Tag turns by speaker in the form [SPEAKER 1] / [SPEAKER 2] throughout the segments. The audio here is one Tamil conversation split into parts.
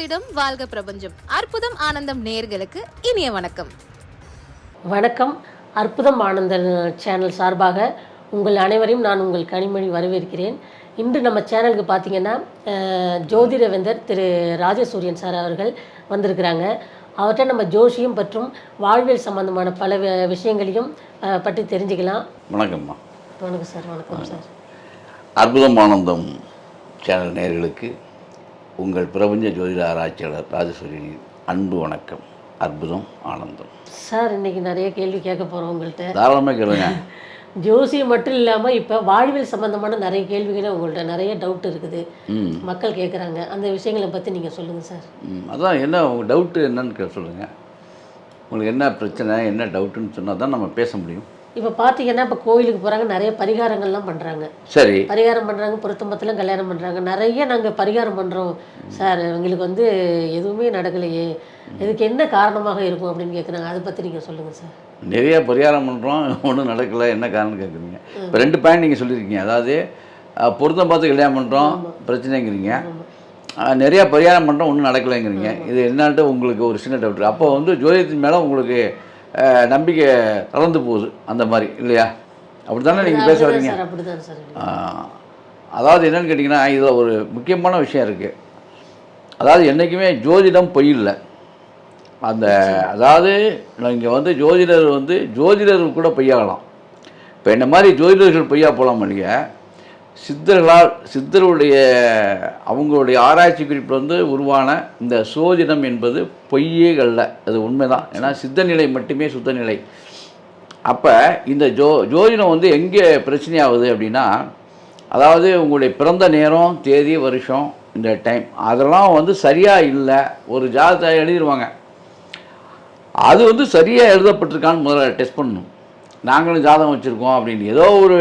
[SPEAKER 1] ஜோதிடம் வாழ்க பிரபஞ்சம். அற்புதம் ஆனந்தம் நேர்களுக்கு இனிய வணக்கம்.
[SPEAKER 2] வணக்கம். அற்புதம் ஆனந்த சேனல் சார்பாக உங்கள் அனைவரையும் நான் உங்கள் கனிமொழி வரவேற்கிறேன். இன்று நம்ம சேனலுக்கு பார்த்தீங்கன்னா ஜோதிடவேந்தர் திரு ராஜசூரியன் சார் அவர்கள் வந்திருக்கிறாங்க. அவர்கிட்ட நம்ம ஜோஷியம் மற்றும் வாழ்வியல் சம்பந்தமான பல விஷயங்களையும் பற்றி தெரிஞ்சுக்கலாம்.
[SPEAKER 3] வணக்கம்மா.
[SPEAKER 2] வணக்கம் சார் வணக்கம் சார்.
[SPEAKER 3] அற்புதம் ஆனந்தம் சேனல் நேயர்களுக்கு உங்கள் பிரபஞ்ச ஜோதிட ஆராய்ச்சியாளர் ராஜசூரியனின் அன்பு வணக்கம் அற்புதம் ஆனந்தம்.
[SPEAKER 2] சார் இன்னைக்கு நிறைய கேள்வி கேட்க போகிறோம் உங்கள்கிட்ட
[SPEAKER 3] தாராளமாக கேளுங்க.
[SPEAKER 2] ஜோசியம் மட்டும் இல்லாமல் இப்போ வாழ்வியல் சம்பந்தமான நிறைய கேள்விகளை உங்கள்கிட்ட நிறைய டவுட் இருக்குது. மக்கள் கேட்குறாங்க அந்த விஷயங்களை பற்றி நீங்கள் சொல்லுங்கள் சார்.
[SPEAKER 3] அதான் என்ன உங்கள் டவுட்டு என்னன்னு சொல்லுங்கள் உங்களுக்கு என்ன பிரச்சனை என்ன டவுட்டுன்னு சொன்னால் தான் நம்ம பேச முடியும்.
[SPEAKER 2] இப்போ பார்த்தீங்கன்னா இப்போ கோயிலுக்கு போகிறாங்க நிறைய பரிகாரங்கள்லாம் பண்ணுறாங்க
[SPEAKER 3] சரி.
[SPEAKER 2] பரிகாரம் பண்ணுறாங்க பொருத்தமத்திலும் கல்யாணம் பண்ணுறாங்க நிறைய நாங்கள் பரிகாரம் பண்ணுறோம் சார் எங்களுக்கு வந்து எதுவுமே நடக்கலையே. இதுக்கு என்ன காரணமாக இருக்கும் அப்படின்னு கேட்குறாங்க அதை பற்றி நீங்கள் சொல்லுங்கள் சார்.
[SPEAKER 3] நிறைய பரிகாரம் பண்ணுறோம் ஒன்றும் நடக்கலை. என்ன காரணம் கேட்குறீங்க இப்போ ரெண்டு பாயிண்ட் நீங்கள் சொல்லியிருக்கீங்க. அதாவது பொருத்தம் பார்த்து கல்யாணம் பண்ணுறோம் பிரச்சனைங்கிறீங்க. நிறைய பரிகாரம் பண்ணுறோம் ஒன்றும் நடக்கலைங்கிறீங்க. இது என்னன்ட்டு உங்களுக்கு ஒரு சின்ன டவுட் அப்போ வந்து ஜோதிடத்தின் மேலே உங்களுக்கு நம்பிக்கை கலந்து போகுது அந்த மாதிரி இல்லையா? அப்படி தானே நீங்கள் பேச வரீங்க அதாவது என்னன்னு கேட்டிங்கன்னா இதில் ஒரு முக்கியமான விஷயம் இருக்குது அதாவது என்றைக்குமே ஜோதிடம் பொய் இல்லை அந்த அதாவது இங்கே வந்து ஜோதிடர் வந்து ஜோதிடர் கூட பொய்யாகலாம். இப்போ என்ன மாதிரி ஜோதிடர்கள் பொய்யா போகலாம் இல்லையா சித்தர்களால் சித்தருடைய அவங்களுடைய ஆராய்ச்சி குறிப்பில் வந்து உருவான இந்த சோதிடம் என்பது பொய்யே அல்ல. அது உண்மைதான். ஏன்னா சித்த நிலை மட்டுமே சுத்த நிலை அப்போ இந்த ஜோ ஜோதிடம் வந்து எங்கே பிரச்சனையாகுது அப்படின்னா அதாவது உங்களுடைய பிறந்த நேரம் தேதி வருஷம் இந்த டைம் அதெல்லாம் வந்து சரியாக இல்லை. ஒரு ஜாதகத்தை எழுதிடுவாங்க அது வந்து சரியாக எழுதப்பட்டிருக்கான்னு முதல்ல டெஸ்ட் பண்ணணும். நாங்களும் ஜாதகம் வச்சுருக்கோம் அப்படின்னு. ஏதோ ஒரு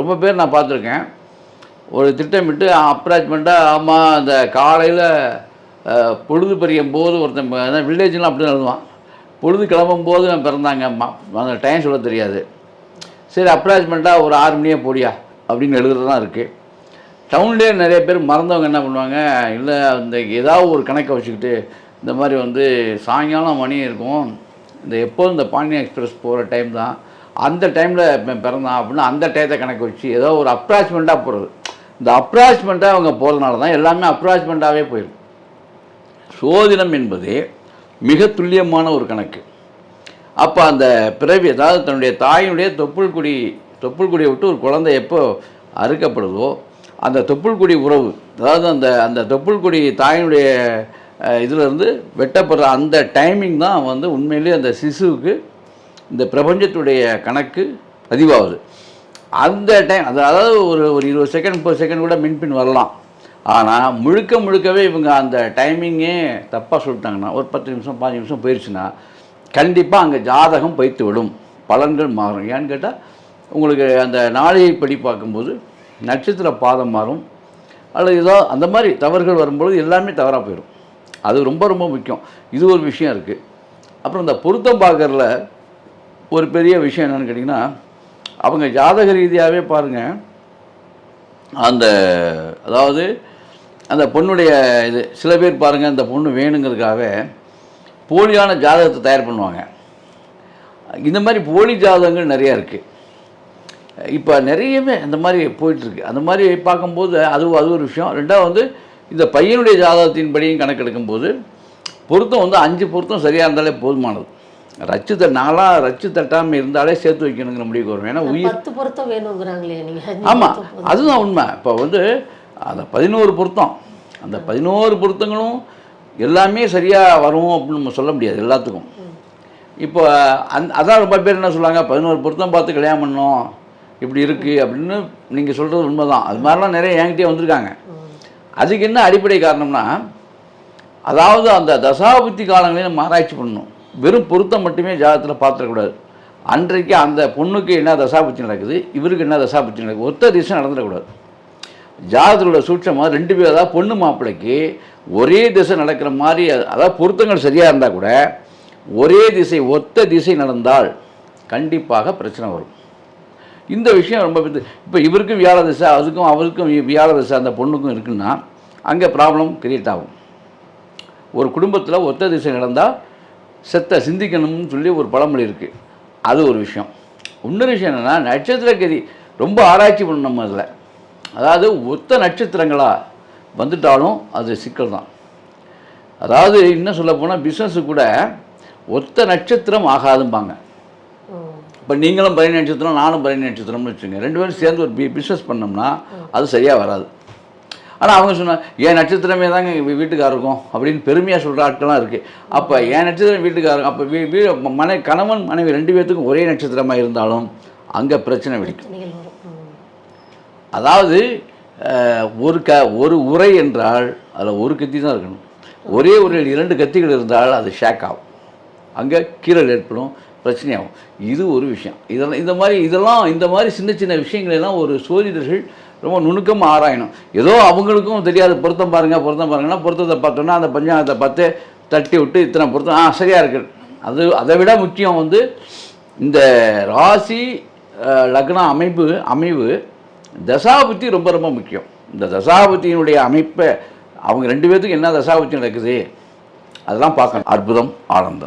[SPEAKER 3] ரொம்ப பேர் நான் பார்த்துருக்கேன். ஒரு திட்டமிட்டு அப்ராச்மெண்ட்டாக ஆமாம் அந்த காலையில் பொழுது பறியும் போது ஒருத்தன் வில்லேஜ்லாம் அப்படி தான் எழுதுவான். பொழுது கிளம்பும் போது நான் பிறந்தாங்க. அம்மா அந்த டைம் சொல்ல தெரியாது. சரி அப்ராச்மெண்ட்டாக ஒரு ஆறு மணியே போடியா? அப்படின்னு எழுதுறது தான் இருக்குது டவுன்லேயே நிறைய பேர் மறந்தவங்க என்ன பண்ணுவாங்க? இல்லை அந்த ஏதாவது ஒரு கணக்கை வச்சுக்கிட்டு இந்த மாதிரி வந்து சாயங்காலம் மணி இருக்கும். இந்த எப்போதும் இந்த பாண்டியன் எக்ஸ்பிரஸ் போகிற டைம் தான். அந்த டைமில் பிறந்தான் அப்படின்னா அந்த டயத்தை கணக்கு வச்சு ஏதோ ஒரு அப்ராச்மெண்ட்டாக போகிறது இந்த அப்ராச்மெண்ட்டாக அவங்க போகிறதுனால தான் எல்லாமே அப்ராச்மெண்ட்டாகவே போயிடும் சோதிடம் என்பது மிக துல்லியமான ஒரு கணக்கு. அப்போ அந்த பிறவி அதாவது தன்னுடைய தாயினுடைய தொப்புள் குடி தொப்புள் குடியை விட்டு ஒரு குழந்தை எப்போ அறுக்கப்படுதோ அந்த தொப்புள் குடி உறவு அதாவது அந்த அந்த தொப்புள் குடி தாயினுடைய இதிலிருந்து வெட்டப்படுற அந்த டைமிங் தான் வந்து உண்மையிலேயே அந்த சிசுவுக்கு இந்த பிரபஞ்சத்துடைய கணக்கு பதிவாகுது. அந்த டைம் அதாவது ஒரு ஒரு இருபது செகண்ட் முப்பது செகண்ட் கூட மின்பின் வரலாம். ஆனால் முழுக்க முழுக்கவே இவங்க அந்த டைமிங்கே தப்பாக சொல்லிட்டாங்கன்னா ஒரு பத்து நிமிஷம் பாஞ்சு நிமிஷம் போயிடுச்சுன்னா கண்டிப்பாக அங்கே ஜாதகம் பைத்து விடும் பலன்கள் மாறும். ஏன்னு கேட்டால் உங்களுக்கு அந்த நாளையை படி பார்க்கும்போது நட்சத்திர பாதம் மாறும். அல்லது ஏதோ அந்த மாதிரி தவறுகள் வரும்பொழுது எல்லாமே தவறாக போயிடும் அது ரொம்ப ரொம்ப முக்கியம். இது ஒரு விஷயம் இருக்குது அப்புறம் இந்த பொருத்தம் பார்க்கறதுல ஒரு பெரிய விஷயம் என்னென்னு கேட்டிங்கன்னா அவங்க ஜாதக ரீதியாகவே பாருங்கள் அந்த அதாவது அந்த பொண்ணுடைய இது சில பேர் பாருங்கள் அந்த பொண்ணு வேணுங்கிறதுக்காக போலியான ஜாதகத்தை தயார் பண்ணுவாங்க. இந்த மாதிரி போலி ஜாதகங்கள் நிறையா இருக்குது இப்போ நிறையவே அந்த மாதிரி போயிட்டுருக்கு அந்த மாதிரி பார்க்கும்போது அது அது ஒரு விஷயம். ரெண்டாவது வந்து இந்த பையனுடைய ஜாதகத்தின்படியும் கணக்கெடுக்கும்போது பொருத்தம் வந்து அஞ்சு பொருத்தம் சரியாக இருந்தாலே போதுமானது. ரச்சு த நாளாக ரச்சு தட்டாமல் இருந்தாலே சேர்த்து வைக்கணுங்கிற முடிவுக்கு வரும் ஏன்னா உயிர்
[SPEAKER 2] பத்து பொருத்தம் வேணுங்கிறாங்களே நீங்கள்
[SPEAKER 3] ஆமாம் அதுதான் உண்மை. இப்போ வந்து அந்த பதினோரு பொருத்தம் அந்த பதினோரு பொருத்தங்களும் எல்லாமே சரியாக வரும் அப்படின்னு நம்ம சொல்ல முடியாது எல்லாத்துக்கும். இப்போ அந் அதான் ரொம்ப பேர் என்ன சொல்லுவாங்க பதினோரு பொருத்தம் பார்த்து கல்யாணம் பண்ணோம் இப்படி இருக்குது அப்படின்னு நீங்கள் சொல்கிறது உண்மை தான் அது மாதிரிலாம் நிறைய என்கிட்டயே வந்திருக்காங்க. அதுக்கு என்ன அடிப்படை காரணம்னா அதாவது அந்த தசாபுத்தி காலங்களையும் நம்ம ஆராய்ச்சி பண்ணணும். வெறும் பொருத்தம் மட்டுமே ஜாதகத்தில் பார்த்துடக்கூடாது. அன்றைக்கு அந்த பொண்ணுக்கு என்ன தசாபுத்தி நடக்குது இவருக்கு என்ன தசாபுத்தி நடக்குது ஒத்த திசை நடந்துடக்கூடாது. ஜாதகத்தோட சூட்சமாக ரெண்டு பேர் அதாவது பொண்ணு மாப்பிள்ளைக்கு ஒரே திசை நடக்கிற மாதிரி அதாவது பொருத்தங்கள் சரியாக இருந்தால் கூட ஒரே திசை ஒத்த திசை நடந்தால் கண்டிப்பாக பிரச்சனை வரும். இந்த விஷயம் ரொம்ப இப்போ இவருக்கும் வியாழ திசை அதுக்கும் அவருக்கும் வியாழ திசை அந்த பொண்ணுக்கும் இருக்குன்னா அங்கே ப்ராப்ளம் கிரியேட் ஆகும். ஒரு குடும்பத்தில் ஒத்த திசை நடந்தால் செத்த சிந்திக்கணும்னு சொல்லி ஒரு பழமொழி இருக்குது அது ஒரு விஷயம். இன்னொரு விஷயம் என்னென்னா நட்சத்திர கதி ரொம்ப ஆராய்ச்சி பண்ணணும் நம்ம அதில். அதாவது ஒத்த நட்சத்திரங்களாக வந்துட்டாலும் அது சிக்கல் தான் அதாவது இன்னும் சொல்ல போனால் பிஸ்னஸு கூட ஒத்த நட்சத்திரம் ஆகாதும்பாங்க. இப்போ நீங்களும் பரணி நட்சத்திரம் நானும் பரணி நட்சத்திரம்னு வச்சுங்க ரெண்டு பேரும் சேர்ந்து ஒரு பி பிஸ்னஸ் பண்ணோம்னா அது சரியாக வராது. ஆனால் அவங்க சொன்னா என் நட்சத்திரமே தாங்க வீட்டுக்காரர் இருக்கும் அப்படின்னு பெருமையாக சொல்கிற ஆட்கள்லாம் இருக்குது அப்போ என் நட்சத்திரம் வீட்டுக்காரர் அப்போ வீ வீ மனை கணவன் மனைவி ரெண்டு பேர்த்துக்கும் ஒரே நட்சத்திரமாக இருந்தாலும் அங்கே பிரச்சனை வெடிக்கும். அதாவது ஒரு க ஒரு உரை என்றால் அதில் ஒரு கத்தி தான் இருக்கணும். ஒரே உரையில் இரண்டு கத்திகள் இருந்தால் அது ஷேக் ஆகும். அங்கே கீரல் ஏற்படும் பிரச்சனையாகும். இது ஒரு விஷயம். இதெல்லாம் இந்த மாதிரி இதெல்லாம் இந்த மாதிரி சின்ன சின்ன விஷயங்களெல்லாம் ஒரு சோதிடர்கள் ரொம்ப நுணுக்கமாக ஆராயணும். ஏதோ அவங்களுக்கும் தெரியாது. பொருத்தம் பாருங்கள் பொருத்தம் பாருங்கன்னா பொருத்தத்தை பார்த்தோன்னா அந்த பஞ்சாங்கத்தை பார்த்து தட்டி விட்டு இத்தனை பொருத்தம். ஆ சரியாக இருக்கு. அது அதை விட முக்கியம் வந்து இந்த ராசி லக்ன லக்னம் அமைப்பு அமைவு தசாபுத்தி ரொம்ப ரொம்ப முக்கியம். இந்த தசாபுத்தியினுடைய அமைப்பை அவங்க ரெண்டு பேர்த்துக்கு என்ன தசாபுத்தி நடக்குது? அதெல்லாம் பார்க்கணும். அற்புதம் ஆனந்தம்.